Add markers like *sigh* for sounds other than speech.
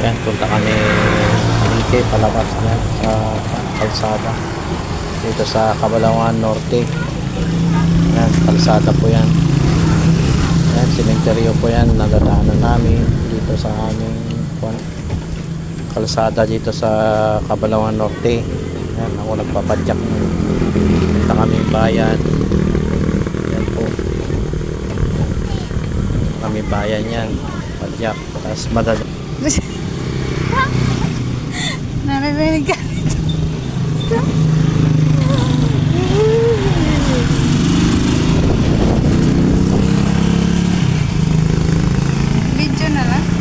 Yan, punta kami Palike, palabas na sa kalsada. Dito sa Kabalawan Norte. Yan, kalsada po yan. Yan, simenteryo po yan. Nadadaanan namin dito sa aming kalsada dito sa Kabalawan Norte. Yan, ako nagpapadyak. Punta kami bayan. Yan po. Kami bayan yan. Padyak. Tapos madad *laughs* narinig ka nito. Video na lang.